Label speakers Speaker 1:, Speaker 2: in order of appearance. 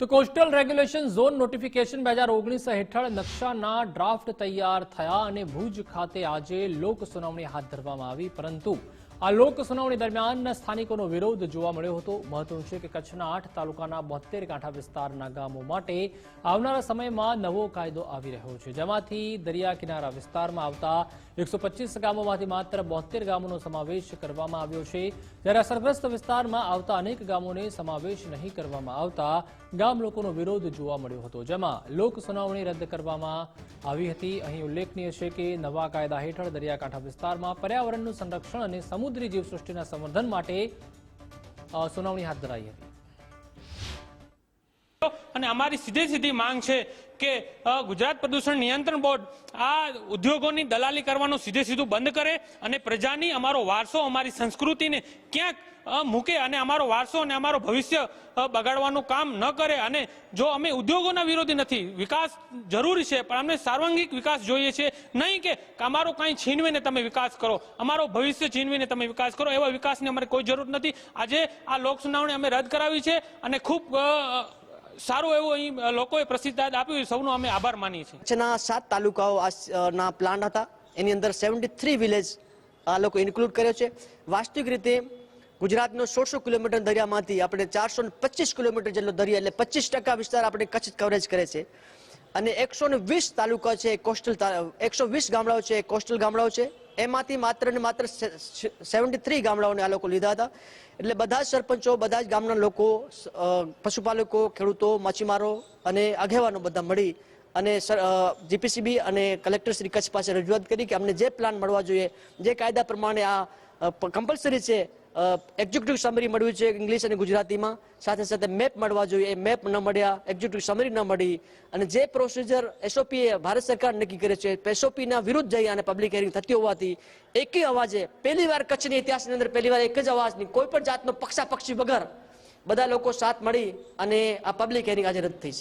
Speaker 1: તો coastal regulation zone notification બે હજાર ઓગણીસ હેઠળ નકશાના ડ્રાફ્ટ તૈયાર થયા અને ભુજ ખાતે આજે લોક સુનાવણી હાથ ધરવામાં આવી. પરંતુ આ લોક સુનાવણી દરમિયાન સ્થાનિકોનો વિરોધ જોવા મળ્યો હતો. મહત્વનું છે કે કચ્છના આઠ તાલુકાના બોતેર કાંઠા વિસ્તારના ગામો માટે આવનારા સમયમાં નવો કાયદો આવી રહ્યો છે. જેમાંથી દરિયા કિનારા વિસ્તારમાં આવતા એકસો ગામોમાંથી માત્ર બોતેર ગામોનો સમાવેશ કરવામાં આવ્યો છે. જ્યારે અસરગ્રસ્ત વિસ્તારમાં આવતા અનેક ગામોને સમાવેશ નહીં કરવામાં આવતા ગામ લોકોનો વિરોધ જોવા મળ્યો હતો. જેમાં લોક સુનાવણી રદ કરવામાં આવી હતી. અહીં ઉલ્લેખનીય છે કે નવા કાયદા હેઠળ દરિયાકાંઠા વિસ્તારમાં પર્યાવરણનું સંરક્ષણ અને સમુદ્રી જીવસૃષ્ટિના સંવર્ધન માટે સુનાવણી હાથ ધરાઈ હતી.
Speaker 2: અને અમારી સીધી સીધી માંગ છે કે ગુજરાત પ્રદૂષણ નિયંત્રણ બોર્ડ આ ઉદ્યોગોની દલાલી કરવાનું સીધે સીધું બંધ કરે અને પ્રજાની અમારો વારસો, અમારી સંસ્કૃતિને ક્યાંક મૂકે અને અમારો વારસો અને અમારો ભવિષ્ય બગાડવાનું કામ ન કરે. અને જો અમે ઉદ્યોગોના વિરોધી નથી, વિકાસ જરૂરી છે, પણ અમને સાર્વાંગિક વિકાસ જોઈએ છે. નહીં કે અમારો કાંઈ છીનવીને તમે વિકાસ કરો, અમારો ભવિષ્ય છીનવીને તમે વિકાસ કરો, એવા વિકાસની અમારે કોઈ જરૂર નથી. આજે આ લોક સુનાવણી અમે રદ કરાવી છે અને ખૂબ સારું એવું અહીં લોકોએ પ્રસિદ્ધાદ આપ્યું સૌનો અમે આભાર માનીએ છીએ.
Speaker 3: કચ્છના સાત તાલુકાઓ ના પ્લાન હતા. એની અંદર સેવન્ટી થ્રી વિલેજ આ લોકો ઇન્ક્લુડ કર્યો છે. વાસ્તવિક રીતે ગુજરાતનો સોળસો કિલોમીટર દરિયામાંથી આપણે ચારસો પચીસ કિલોમીટર જેટલો દરિયા એટલે પચીસ ટકા વિસ્તાર આપણે કચ્છ કવરેજ કરે છે. અને એકસો ને વીસ તાલુકા છે કોસ્ટલ એકસો વીસ ગામડાઓ છે કોસ્ટલ ગામડાઓ છે. એમાંથી માત્ર ને માત્ર સેવન્ટી થ્રી ગામડાઓને આ લોકો લીધા હતા. એટલે બધા જ સરપંચો, બધા જ ગામના લોકો પશુપાલકો, ખેડૂતો, માછીમારો અને આગેવાનો બધા મળી અને જીપીસીબી અને કલેક્ટર શ્રી કચ્છ પાસે રજૂઆત કરી કે અમને જે પ્લાન મળવા જોઈએ, જે કાયદા પ્રમાણે આ કમ્પલસરી છે એક્ઝિક્યુટિવ સમરી મળ્યું છે ઇંગ્લિશ અને ગુજરાતીમાં. સાથે સાથે મેપ મળવા જોઈએ એ મેપ ન મળ્યા એક્ઝિક્યુટિવ સમરી ન મળી. અને જે પ્રોસિજર એસઓપી ભારત સરકાર નક્કી કરે છે એસઓપીના વિરુદ્ધ જઈ અને પબ્લિક હિયરિંગ થતી હોવાથી એકી અવાજે પહેલી વાર કચ્છની ઇતિહાસની અંદર પહેલી વાર એક જ અવાજની કોઈ પણ જાતનો પક્ષાપક્ષી વગર બધા લોકો સાથ મળી અને આ પબ્લિક હિયરિંગ આજે રદ થઈ છે